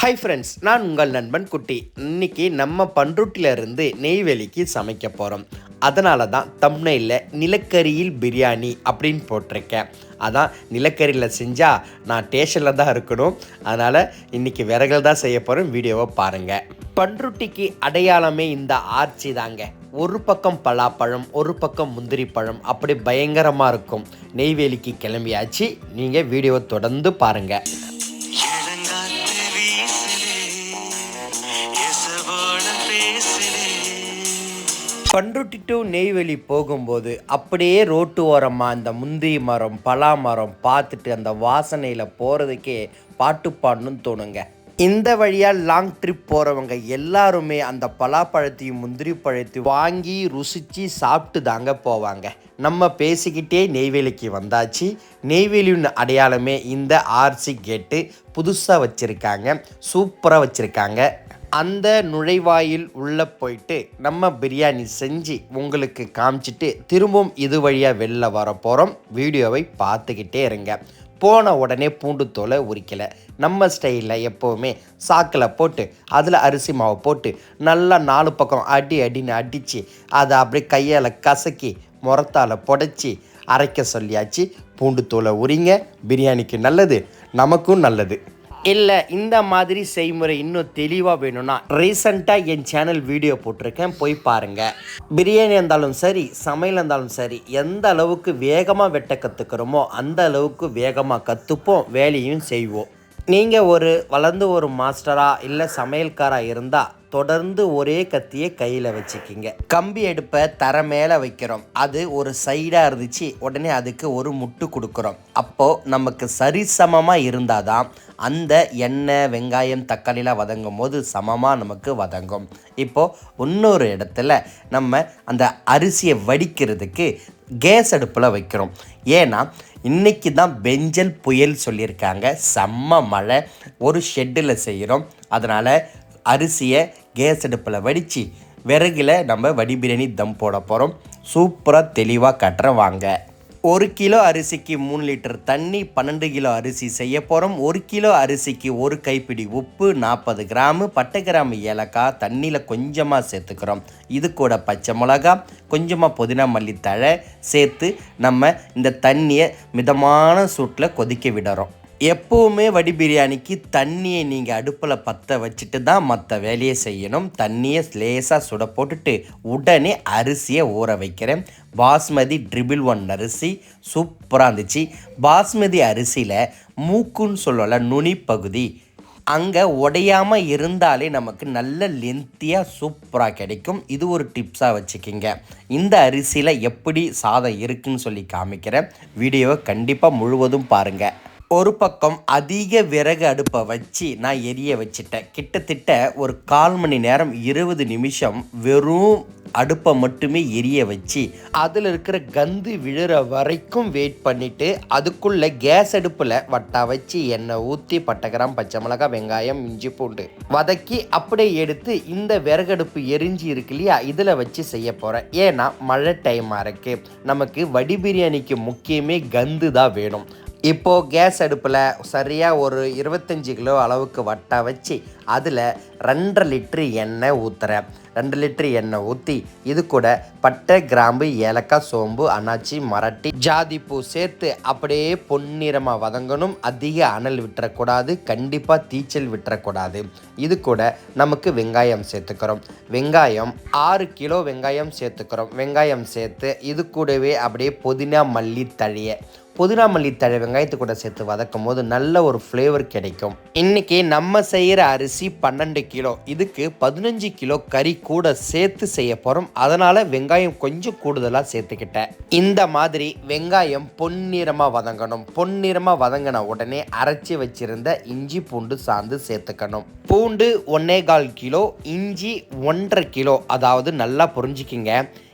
Hi friends நான் உங்கள் நண்பன் குட்டி. இன்னைக்கு நம்ம பண்ருட்டியிலிருந்து நெய்வேலிக்கு சமைக்க போகிறோம் அதனால தான் தம்னையில் நிலக்கரியில் பிரியாணி அப்படின்னு போட்டிருக்கேன். அதான் நிலக்கரியில் செஞ்சால் நான் டேஷனில் தான் இருக்கணும். அதனால் இன்றைக்கி விறகுல தான் செய்ய போகிறேன் வீடியோவை பாருங்கள் பண்ருட்டிக்கு அடையாளமே இந்த ஆர்ச்சி தாங்க. ஒரு பக்கம் பலாப்பழம் ஒரு பக்கம் முந்திரி பழம். அப்படி பயங்கரமாக இருக்கும். நெய்வேலிக்கு கிளம்பியாச்சு. நீங்கள் வீடியோவை தொடர்ந்து பாருங்கள் பண்ருட்டி டு நெய்வேலி போகும்போது அப்படியே ரோட்டு ஓரமாக அந்த முந்திரி மரம் பலா மரம் பார்த்துட்டு அந்த வாசனையில் போகிறதுக்கே பாட்டு பாடணும்னு தோணுங்க. இந்த வழியாக லாங் ட்ரிப் போகிறவங்க எல்லாருமே அந்த பலாப்பழத்தையும் முந்திரி பழத்தையும் வாங்கி ருசித்து சாப்பிட்டு தாங்க போவாங்க. நம்ம பேசிக்கிட்டே நெய்வேலிக்கு வந்தாச்சு. நெய்வேலியின் அடையாளமே இந்த ஆர்சி கேட்டு புதுசாக வச்சுருக்காங்க. சூப்பராக வச்சுருக்காங்க. அந்த நுழைவாயில் உள்ளே போயிட்டு நம்ம பிரியாணி செஞ்சு உங்களுக்கு காமிச்சிட்டு திரும்பவும் இது வழியாக வெளில வர போகிறோம் வீடியோவை பார்த்துக்கிட்டே இருங்க. போன உடனே பூண்டு தோலை உரிக்கலை. நம்ம ஸ்டைலில் எப்போவுமே சாக்கில் போட்டு அதில் அரிசி மாவு போட்டு நல்லா நாலு பக்கம் அடி அடின்னு அடித்து அதை அப்படியே கையால் கசக்கி முரத்தால் புடைச்சி அரைக்க சொல்லியாச்சு. பூண்டு தோலை உரிங்க. பிரியாணிக்கு நல்லது நமக்கும் நல்லது. இல்லை இந்த மாதிரி செய்முறை இன்னும் தெளிவாக வேணும்னா ரீசண்டாக என் சேனல் வீடியோ போட்டிருக்கேன். போய் பாருங்கள் பிரியாணி இருந்தாலும் சரி சமையல் இருந்தாலும் சரி எந்த அளவுக்கு வேகமாக வெட்ட கற்றுக்கிறோமோ அந்த அளவுக்கு வேகமாக கற்றுப்போம் வேலையும் செய்வோம். நீங்கள் ஒரு வளர்ந்து ஒரு மாஸ்டராக இல்லை சமையல்காராக இருந்தால் தொடர்ந்து ஒரே கத்தியை கையில் வச்சுக்கிங்க. கம்பி அடுப்பை தர மேலே வைக்கிறோம். அது ஒரு சைடாக இருந்துச்சு. உடனே அதுக்கு ஒரு முட்டு கொடுக்குறோம். அப்போது நமக்கு சரிசமமாக இருந்தால் தான் அந்த எண்ணெய் வெங்காயம் தக்காளிலாம் வதங்கும் போது சமமாக நமக்கு வதங்கும். இப்போது இன்னொரு இடத்துல நம்ம அந்த அரிசியை வடிக்கிறதுக்கு கேஸ் அடுப்பில் வைக்கிறோம். ஏன்னா இன்றைக்கி தான் பெஞ்சல் புயல் சொல்லியிருக்காங்க. செம்ம மழை. ஒரு ஷெட்டில் செய்கிறோம். அதனால் அரிசியை கேஸ் அடுப்பில் வடித்து விறகில் நம்ம வடி பிரியாணி தம் போட போகிறோம். சூப்பராக தெளிவாக கட்டுறேன் வாங்க. ஒரு கிலோ அரிசிக்கு மூணு லிட்டர் தண்ணி பன்னெண்டு கிலோ அரிசி செய்ய போகிறோம். ஒரு கிலோ அரிசிக்கு ஒரு கைப்பிடி உப்பு நாற்பது கிராமு பட்டை கிராமு ஏலக்காய் தண்ணியில் கொஞ்சமாக சேர்த்துக்கிறோம். இது கூட பச்சை மிளகா கொஞ்சமாக புதினா மல்லி தழை சேர்த்து நம்ம இந்த தண்ணியை மிதமான சூட்டில் கொதிக்க விடுறோம். எப்போவுமே வடி பிரியாணிக்கு தண்ணியை நீங்கள் அடுப்பில் பற்ற வச்சுட்டு தான் மற்ற வேலையை செய்யணும். தண்ணியை லேசாக சுட போட்டுட்டு உடனே அரிசியை ஊற வைக்கிறேன். பாஸ்மதி ட்ரிபிள் ஒன் அரிசி சூப்பராக இருந்துச்சு. பாஸ்மதி அரிசியில் மூக்குன்னு சொல்லலை நுனி பகுதி அங்கே உடையாமல் இருந்தாலே நமக்கு நல்ல லென்த்தியாக சூப்பராக கிடைக்கும். இது ஒரு டிப்ஸாக வச்சுக்கிங்க. இந்த அரிசியில் எப்படி சாதம் இருக்குன்னு சொல்லி காமிக்கிறேன். வீடியோவை கண்டிப்பாக முழுவதும் பாருங்கள் ஒரு பக்கம் அதிக விறகு அடுப்பை வச்சு நான் எரிய வச்சிட்டேன். கிட்டத்தட்ட ஒரு கால் மணி நேரம் இருபது நிமிஷம் வெறும் அடுப்பை மட்டுமே எரிய வச்சு அதில் இருக்கிற கந்து விழுற வரைக்கும் வெயிட் பண்ணிவிட்டு அதுக்குள்ளே கேஸ் அடுப்பில் வட்டா வச்சு எண்ணெய் ஊற்றி பட்டகிராம் பச்சை மிளகாய் வெங்காயம் இஞ்சி பூண்டு வதக்கி அப்படியே எடுத்து இந்த விறகடுப்பு எரிஞ்சு இருக்கு இல்லையா இதில் வச்சு செய்ய போகிறேன் ஏன்னா மழை டைமாக இருக்குது நமக்கு வடி பிரியாணிக்கு முக்கியமே கந்து தான் வேணும். இப்போது கேஸ் அடுப்பில் சரியாக ஒரு இருபத்தஞ்சி கிலோ அளவுக்கு வட்டை வச்சு அதில் ரெண்டரை லிட்ரு எண்ணெய் ஊற்றுறேன் ரெண்டு லிட்ரு எண்ணெய் ஊற்றி இது கூட பட்டை கிராம்பு ஏலக்காய் சோம்பு அன்னாச்சி மரட்டி ஜாதிப்பூ சேர்த்து அப்படியே பொன்னிறமாக வதங்கணும். அதிக அனல் விட்டுறக்கூடாது கண்டிப்பாக தீச்சல் விட்டுறக்கூடாது. இது கூட நமக்கு வெங்காயம் சேர்த்துக்கிறோம். வெங்காயம் ஆறு கிலோ வெங்காயம் சேர்த்துக்கிறோம். வெங்காயம் சேர்த்து இது கூடவே அப்படியே புதினா மல்லி தழியை புதினாமல்லி தழை வெங்காயத்து கூட சேர்த்து வதக்கும் போது நல்ல ஒரு ஃப்ளேவர் கிடைக்கும். இன்னைக்கு நம்ம செய்கிற அரிசி பன்னெண்டு கிலோ. இதுக்கு பதினஞ்சு கிலோ கறி கூட சேர்த்து செய்ய போகிறோம் அதனால் வெங்காயம் கொஞ்சம் கூடுதலாக சேர்த்துக்கிட்டேன். இந்த மாதிரி வெங்காயம் பொன்னிறமாக வதங்கணும். பொன்னிறமாக வதங்கின உடனே அரைச்சி வச்சிருந்த இஞ்சி பூண்டு சாந்து சேர்த்துக்கணும். பூண்டு ஒன்னே கால் கிலோ இஞ்சி ஒன்றரை கிலோ. அதாவது நல்லா புரிஞ்சுக்கிங்க.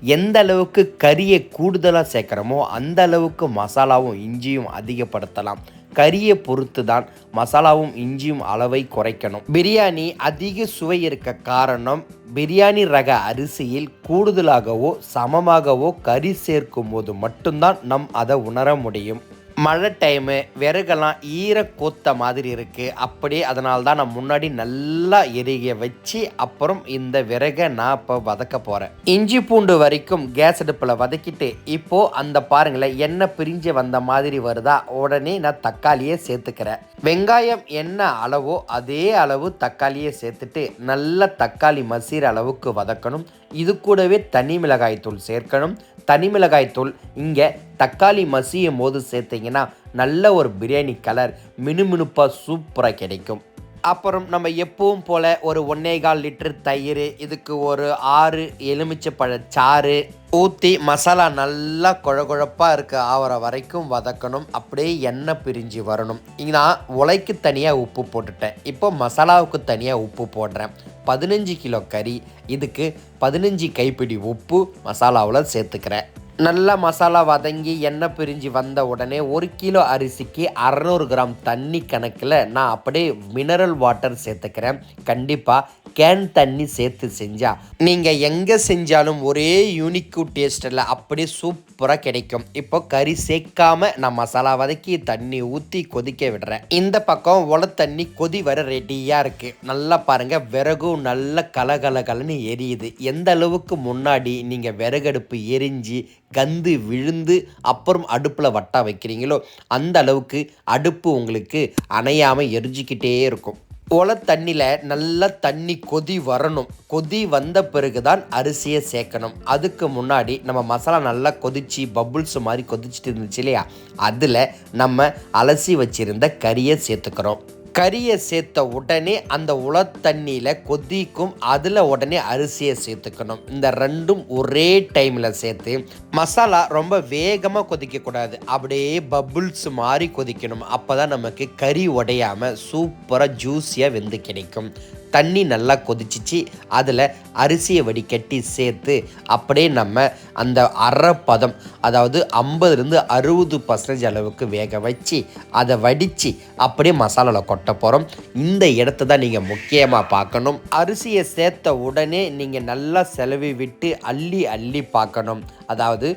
எந்த அளவுக்கு கறியை கூடுதலாக சேர்க்குறோமோ அந்த அளவுக்கு மசாலாவும் இஞ்சியும் அதிகப்படுத்தலாம். கறியை பொறுத்து தான் மசாலாவும் இஞ்சியும் அளவை குறைக்கணும். பிரியாணி அதிக சுவை இருக்க காரணம் பிரியாணி ரக அரிசியில் கூடுதலாகவோ சமமாகவோ கறி சேர்க்கும் போது மட்டும்தான் நம் அதை உணர முடியும். மழை டைமு விறகெல்லாம் ஈர கோத்த மாதிரி இருக்குது அப்படியே அதனால தான் நான் முன்னாடி நல்லா எரிய வச்சு அப்புறம் இந்த விறகை நான் இப்போ வதக்க போகிறேன் இஞ்சி பூண்டு வரைக்கும் கேஸ் அடுப்பில் வதக்கிட்டு இப்போது அந்த பாருங்களேன் எண்ணெய் பிரிஞ்சு வந்த மாதிரி வருதா? உடனே நான் தக்காளியை சேர்த்துக்கிறேன். வெங்காயம் என்ன அளவோ அதே அளவு தக்காளியை சேர்த்துட்டு நல்லா தக்காளி மசீர அளவுக்கு வதக்கணும். இது கூடவே தனி மிளகாய் தூள் சேர்க்கணும். தனி மிளகாய் தூள் இங்கே தக்காளி மசியும் போது சேர்த்தீங்கன்னா நல்ல ஒரு பிரியாணி கலர் மினுமினுப்பாக சூப்பராக கிடைக்கும். அப்புறம் நம்ம எப்பவும் போல் ஒரு ஒன்னே கால் லிட்டர் தயிர் இதுக்கு ஒரு ஆறு எலுமிச்சப்பழ சாறு ஊற்றி மசாலா நல்லா குழகுழப்பாக இருக்க ஆகிற வரைக்கும் வதக்கணும். அப்படியே எண்ணெய் பிரிஞ்சு வரணும். நான் உலைக்கு தனியாக உப்பு போட்டுட்டேன். இப்போ மசாலாவுக்கு தனியாக உப்பு போடுறேன். பதினஞ்சு கிலோ கறி இதுக்கு பதினஞ்சு கைப்பிடி உப்பு மசாலாவில் சேர்த்துக்கிறேன். நல்லா மசாலா வதங்கி எண்ணெய் பிரிஞ்சு வந்த உடனே ஒரு கிலோ அரிசிக்கு அறநூறு கிராம் தண்ணி கணக்கில் நான் அப்படியே மினரல் வாட்டர் சேர்த்துக்கிறேன். கண்டிப்பாக கேன் தண்ணி சேர்த்து செஞ்சா. நீங்கள் எங்கே செஞ்சாலும் ஒரே யூனிக்கு டேஸ்ட்டில் அப்படியே சூப்பராக கிடைக்கும். இப்போ கறி சேர்க்காம நான் மசாலா வதக்கி தண்ணி ஊற்றி கொதிக்க விடுறேன். இந்த பக்கம் உல தண்ணி கொதி வர ரெடியாக இருக்குது நல்லா பாருங்கள் விறகும் நல்ல கலகலகலன்னு எரியுது. எந்த அளவுக்கு முன்னாடி நீங்கள் விறகடுப்பு எரிஞ்சு கந்து விழுந்து அப்புறம் அடுப்பில் வட்டா வைக்கிறீங்களோ அந்த அளவுக்கு அடுப்பு உங்களுக்கு அணையாமல் எரிஞ்சிக்கிட்டே இருக்கும். ஒல தண்ணியில் நல்லா தண்ணி கொதி வரணும். கொதி வந்த பிறகு தான் அரிசியை சேர்க்கணும். அதுக்கு முன்னாடி நம்ம மசாலா நல்லா கொதிச்சு பபுள்ஸ் மாதிரி கொதிச்சுட்டு இருந்துச்சு இல்லையா? அதில் நம்ம அலசி வச்சிருந்த கறியை சேர்த்துக்கிறோம். கறியை சேர்த்த உடனே அந்த உல தண்ணியில் கொதிக்கும் அதில் உடனே அரிசியை சேர்த்துக்கணும். இந்த ரெண்டும் ஒரே டைமில் சேர்த்து மசாலா ரொம்ப வேகமாக கொதிக்கக்கூடாது அப்படியே பபுள்ஸ் மாதிரி கொதிக்கணும். அப்போ தான் நமக்கு கறி உடையாமல் சூப்பராக ஜூஸியாக வெந்து கிடைக்கும். தண்ணி நல்லா கொதிச்சிச்சு அதில் அரிசியை வடிகட்டி சேர்த்து அப்படியே நம்ம அந்த அரை பதம் அதாவது ஐம்பதுலேருந்து அறுபது பர்சன்டேஜ் அளவுக்கு வேக வச்சு அதை வடித்து அப்படியே மசாலாவில் கொட்ட போகிறோம் இந்த இடத்த தான் நீங்கள் முக்கியமாக பார்க்கணும். அரிசியை சேர்த்த உடனே நீங்கள் நல்லா செலவி விட்டு அள்ளி அள்ளி பார்க்கணும். அதாவது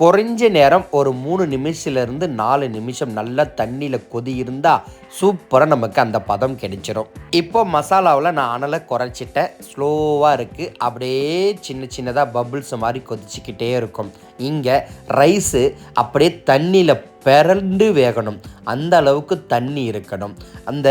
குறைஞ்ச நேரம் ஒரு மூணு நிமிஷத்துலேருந்து நாலு நிமிஷம் நல்லா தண்ணியில் கொதி இருந்தால் சூப்பராக நமக்கு அந்த பதம் கிடைச்சிரும். இப்போ மசாலாவில் நான் அனலை குறைச்சிட்டேன். ஸ்லோவாக இருக்குது அப்படியே சின்ன சின்னதாக பபுள்ஸ் மாதிரி கொதிச்சிக்கிட்டே இருக்கும். இங்கே ரைஸு அப்படியே தண்ணியில் பிறண்டு வேகணும். அந்த அளவுக்கு தண்ணி இருக்கணும். அந்த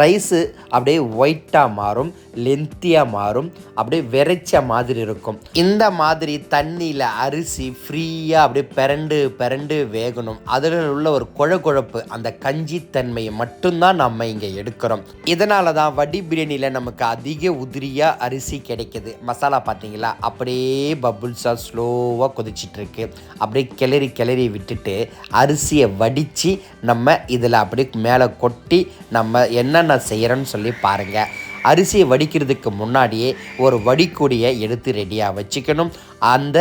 ரைஸு அப்படியே ஒயிட்டாக மாறும் லென்த்தியாக மாறும் அப்படியே விரைச்ச மாதிரி இருக்கும். இந்த மாதிரி தண்ணியில் அரிசி ஃப்ரீயாக அப்படியே பிறண்டு பிறண்டு வேகணும். அதில் உள்ள ஒரு குழ குழப்பு அந்த கஞ்சி தன்மையை மட்டும்தான் நம்ம இங்கே எடுக்கிறோம். இதனால தான் வடி பிரியாணியில் நமக்கு அதிக உதிரியாக அரிசி கிடைக்கிது. மசாலா பார்த்தீங்களா அப்படியே பபுள்ஸாக ஸ்லோவாக கொதிச்சிட்ருக்கு அப்படியே கிளறி கிளறி விட்டுட்டு அரிசி அரிசியை வடித்து நம்ம இதில் அப்படி மேலே கொட்டி நம்ம என்னென்ன செய்கிறோன்னு சொல்லி பாருங்கள் அரிசியை வடிக்கிறதுக்கு முன்னாடியே ஒரு வடிக்கூடியை எடுத்து ரெடியாக வச்சுக்கணும். அந்த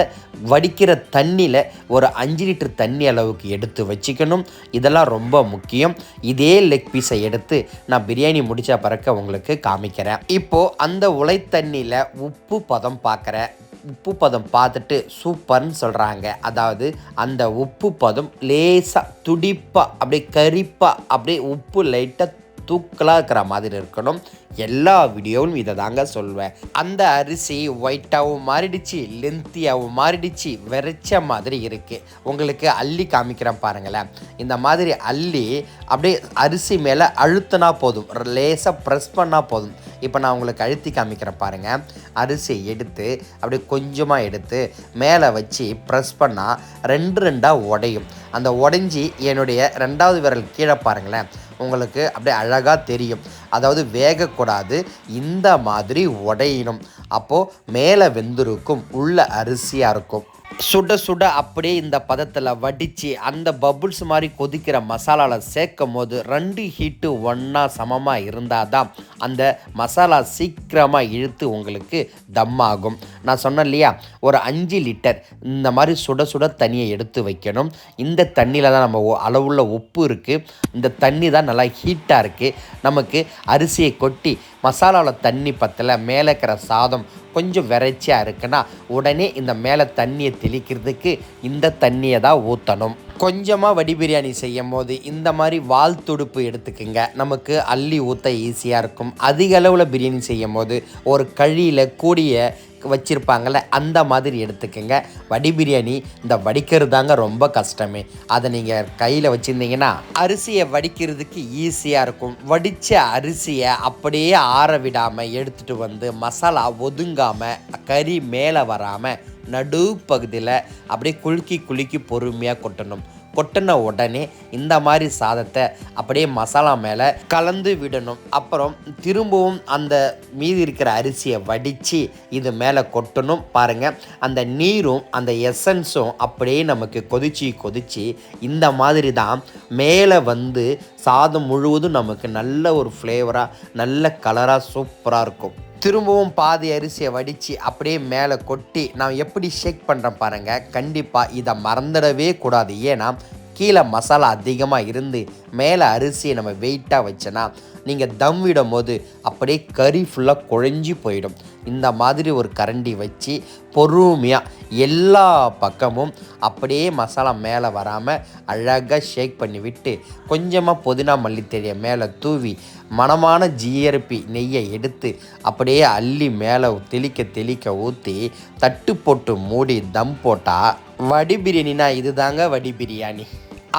வடிக்கிற தண்ணியில் ஒரு அஞ்சு லிட்டர் தண்ணி அளவுக்கு எடுத்து வச்சுக்கணும். இதெல்லாம் ரொம்ப முக்கியம். இதே லெக் பீஸை எடுத்து நான் பிரியாணி முடித்த பிறக்க உங்களுக்கு காமிக்கிறேன். இப்போது அந்த உலை தண்ணியில் உப்பு பதம் பார்க்குறேன். உப்பு பதம் பார்த்துட்டு சூப்பர்னு சொல்கிறாங்க அதாவது அந்த உப்பு பதம் லேசாக துடிப்பாக அப்படியே கரிப்பாக அப்படியே உப்பு லைட்டாக தூக்கலாக இருக்கிற மாதிரி இருக்கணும். எல்லா வீடியோவும் இதை தாங்க சொல்வேன். அந்த அரிசி ஒயிட்டாகவும் மாறிடுச்சு லென்த்தியாகவும் மாறிடுச்சு வெறைச்ச மாதிரி இருக்குது உங்களுக்கு அள்ளி காமிக்கிறேன் பாருங்களேன். இந்த மாதிரி அள்ளி அப்படியே அரிசி மேலே அழுத்தினா போதும். லேசாக ப்ரெஸ் பண்ணால் போதும். இப்போ நான் உங்களுக்கு அழுத்தி காமிக்கிறேன் பாருங்கள் அரிசி எடுத்து அப்படியே கொஞ்சமாக எடுத்து மேலே வச்சு ப்ரெஸ் பண்ணால் ரெண்டு ரெண்டாக உடையும். அந்த உடைஞ்சி என்னுடைய ரெண்டாவது விரல் கீழே பாருங்களேன். உங்களுக்கு அப்படியே அழகாக தெரியும். அதாவது வேகக்கூடாது இந்த மாதிரி உடையணும். அப்போது மேலே வெந்திருக்கும் உள்ள அரிசியாக இருக்கும். சுட சுட அப்படியே இந்த பதத்தில் வடித்து அந்த பபுள்ஸ் மாதிரி கொதிக்கிற மசாலாவில் சேர்க்கும் போது ரெண்டு ஹீட்டு ஒன்றா சமமாக இருந்தால் தான் அந்த மசாலா சீக்கிரமாக இழுத்து உங்களுக்கு தம் ஆகும். நான் சொன்னேன் இல்லையா? ஒரு அஞ்சு லிட்டர் இந்த மாதிரி சுட சுட தண்ணியை எடுத்து வைக்கணும். இந்த தண்ணியில் தான் நம்ம அளவுள்ள உப்பு இருக்குது இந்த தண்ணி தான் நல்லா ஹீட்டாக இருக்குது நமக்கு அரிசியை கொட்டி மசாலாவில் தண்ணி பற்றல மேலே இருக்கிற சாதம் கொஞ்சம் விரைச்சியாக இருக்குன்னா உடனே இந்த மேலே தண்ணியை தெளிக்கிறதுக்கு இந்த தண்ணியை தான் ஊற்றணும் கொஞ்சமாக வடி பிரியாணி செய்யும் போது இந்த மாதிரி வால் துடுப்பு எடுத்துக்கோங்க. நமக்கு அள்ளி ஊற்ற ஈஸியாக இருக்கும். அதிக அளவில் பிரியாணி செய்யும் போது ஒரு கழியில் கூடிய வச்சுருப்பாங்கள்ல அந்த மாதிரி எடுத்துக்கோங்க. வடி பிரியாணி இந்த வடிக்கிறது தாங்க ரொம்ப கஷ்டமே. அதை நீங்கள் கையில் வச்சுருந்தீங்கன்னா அரிசியை வடிக்கிறதுக்கு ஈஸியாக இருக்கும். வடித்த அரிசியை அப்படியே ஆற விடாமல் எடுத்துகிட்டு வந்து மசாலா ஒதுங்காமல் கறி மேலே வராமல் நடு பகுதியில் அப்படியே குலுக்கி குலுக்கி பொறுமையாக கொட்டணும். கொட்டின உடனே இந்த மாதிரி சாதத்தை அப்படியே மசாலா மேலே கலந்து விடணும். அப்புறம் திரும்பவும் அந்த மீதி இருக்கிற அரிசியை வடித்து இது மேலே கொட்டணும். பாருங்கள் அந்த நீரும் அந்த எசன்ஸும் அப்படியே நமக்கு கொதிச்சு கொதிச்சு இந்த மாதிரி தான் மேலே வந்து சாதம் முழுவதும் நமக்கு நல்ல ஒரு ஃப்ளேவராக நல்ல கலராக சூப்பராக இருக்கும். திரும்பவும் பாதி அரிசியை வடித்து அப்படியே மேலே கொட்டி நான் எப்படி ஷேக் பண்ணுறேன் பாருங்கள் கண்டிப்பாக இதை மறந்துடவே கூடாது. ஏன்னா கீழே மசாலா அதிகமாக இருந்து மேலே அரிசியை நம்ம வெயிட்டாக வச்சோன்னா நீங்கள் தம் விடும் போது அப்படியே கறி ஃபுல்லாக குழஞ்சி போயிடும். இந்த மாதிரி ஒரு கரண்டி வச்சு பொறுமையாக எல்லா பக்கமும் அப்படியே மசாலா மேலே வராமல் அழகாக ஷேக் பண்ணி விட்டு கொஞ்சமாக புதினா மல்லித்தெடியை மேலே தூவி மணமான ஜிஆர்பி நெய்யை எடுத்து அப்படியே அள்ளி மேலே தெளிக்க தெளிக்க ஊற்றி தட்டு போட்டு மூடி தம் போட்டால் வடி பிரியாணினா இதுதாங்க வடி பிரியாணி.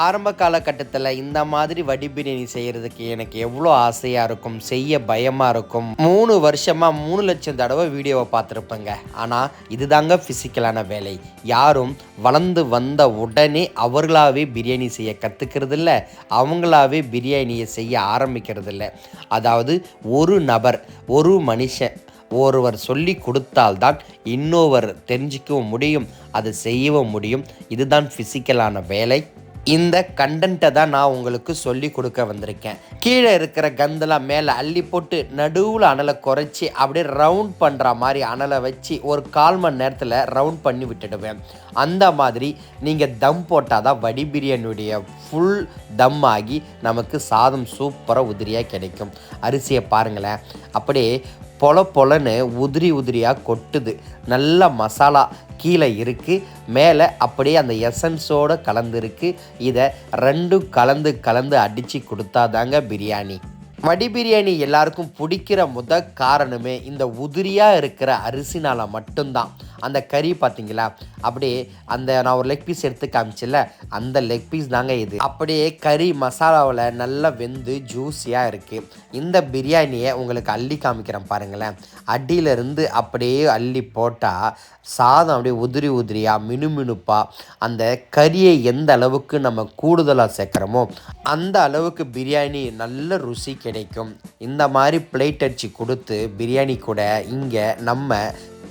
ஆரம்ப காலகட்டத்தில் இந்த மாதிரி வடி பிரியாணி செய்கிறதுக்கு எனக்கு எவ்வளோ ஆசையாக இருக்கும் செய்ய பயமாக இருக்கும். மூணு வருஷமாக மூணு லட்சம் தடவை வீடியோவை பார்த்துருப்பேங்க. ஆனால் இதுதாங்க ஃபிசிக்கலான வேலை. யாரும் வளர்ந்து வந்த உடனே அவர்களாகவே பிரியாணி செய்ய கற்றுக்கிறது இல்லை அவங்களாவே பிரியாணியை செய்ய ஆரம்பிக்கிறது இல்லை அதாவது ஒரு நபர் ஒரு மனுஷன் ஒருவர் சொல்லி கொடுத்தால்தான் இன்னொருவர் தெரிஞ்சிக்கவும் முடியும் அதை செய்யவும் முடியும். இதுதான் ஃபிசிக்கலான வேலை. இந்த கண்டென்ட்டை தான் நான் உங்களுக்கு சொல்லி கொடுக்க வந்திருக்கேன். கீழே இருக்கிற கந்தெல்லாம் மேலே அள்ளி போட்டு நடுவில் அனலை குறைச்சி அப்படியே ரவுண்ட் பண்ணுற மாதிரி அனலை வச்சு ஒரு கால் மணி நேரத்தில் ரவுண்ட் பண்ணி விட்டுடுவேன். அந்த மாதிரி நீங்கள் தம் போட்டால் தான் வடி பிரியாணியுடைய ஃபுல் தம் ஆகி நமக்கு சாதம் சூப்பராக உதிரியாக கிடைக்கும். அரிசியை பாருங்களேன். அப்படியே பொல பொலன்னு உதிரி உதிரியாக கொட்டுது. நல்ல மசாலா கீழே இருக்குது மேலே அப்படியே அந்த எசன்ஸோடு கலந்துருக்கு. இதை ரெண்டும் கலந்து கலந்து அடித்து கொடுத்தாதாங்க பிரியாணி. வடி பிரியாணி எல்லாருக்கும் பிடிக்கிற முத காரணமே இந்த உதிரியாக இருக்கிற அரிசினால் மட்டும்தான். அந்த கறி பார்த்தீங்களா? அப்படியே அந்த நான் ஒரு லெக் பீஸ் எடுத்து காமிச்சில்ல அந்த லெக் பீஸ் தாங்க இது. அப்படியே கறி மசாலாவில் நல்லா வெந்து ஜூஸியாக இருக்குது இந்த பிரியாணியை உங்களுக்கு அள்ளி காமிக்கிறேன் பாருங்களேன். அடியிலிருந்து அப்படியே அள்ளி போட்டால் சாதம் அப்படியே உதிரி உதிரியாக மினுமினுப்பாக அந்த கறியை எந்த அளவுக்கு நம்ம கூடுதலாக சேர்க்குறோமோ அந்த அளவுக்கு பிரியாணி நல்ல ருசி கிடைக்கும். இந்த மாதிரி பிளேட் அடித்து கொடுத்து பிரியாணி கூட இங்கே நம்ம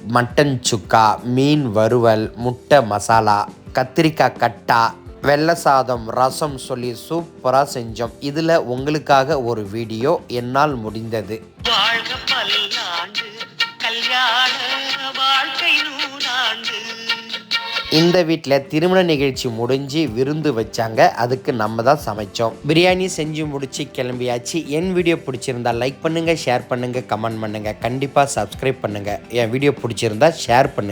மட்டன் சுக்கா மீன் வறுவல் முட்டை மசாலா கத்திரிக்காய் கட்டா வெள்ளை சாதம் ரசம் சொல்லி சூப்பராக செஞ்சோம். இதில் உங்களுக்காக ஒரு வீடியோ என்னால் முடிந்தது. வாழ்க கல்யாண வாழ்க்கை நூறாண்டு. இந்த வீட்டில் திருமண நிகழ்ச்சி முடிஞ்சு விருந்து வச்சாங்க. அதுக்கு நம்ம தான் சமைச்சோம். பிரியாணி செஞ்சு முடிச்சு கிளம்பியாச்சு. என் வீடியோ பிடிச்சிருந்தா லைக் பண்ணுங்கள் ஷேர் பண்ணுங்கள் கமெண்ட் பண்ணுங்கள் கண்டிப்பாக சப்ஸ்கிரைப் பண்ணுங்கள் என் வீடியோ பிடிச்சிருந்தா ஷேர் பண்ணுங்கள்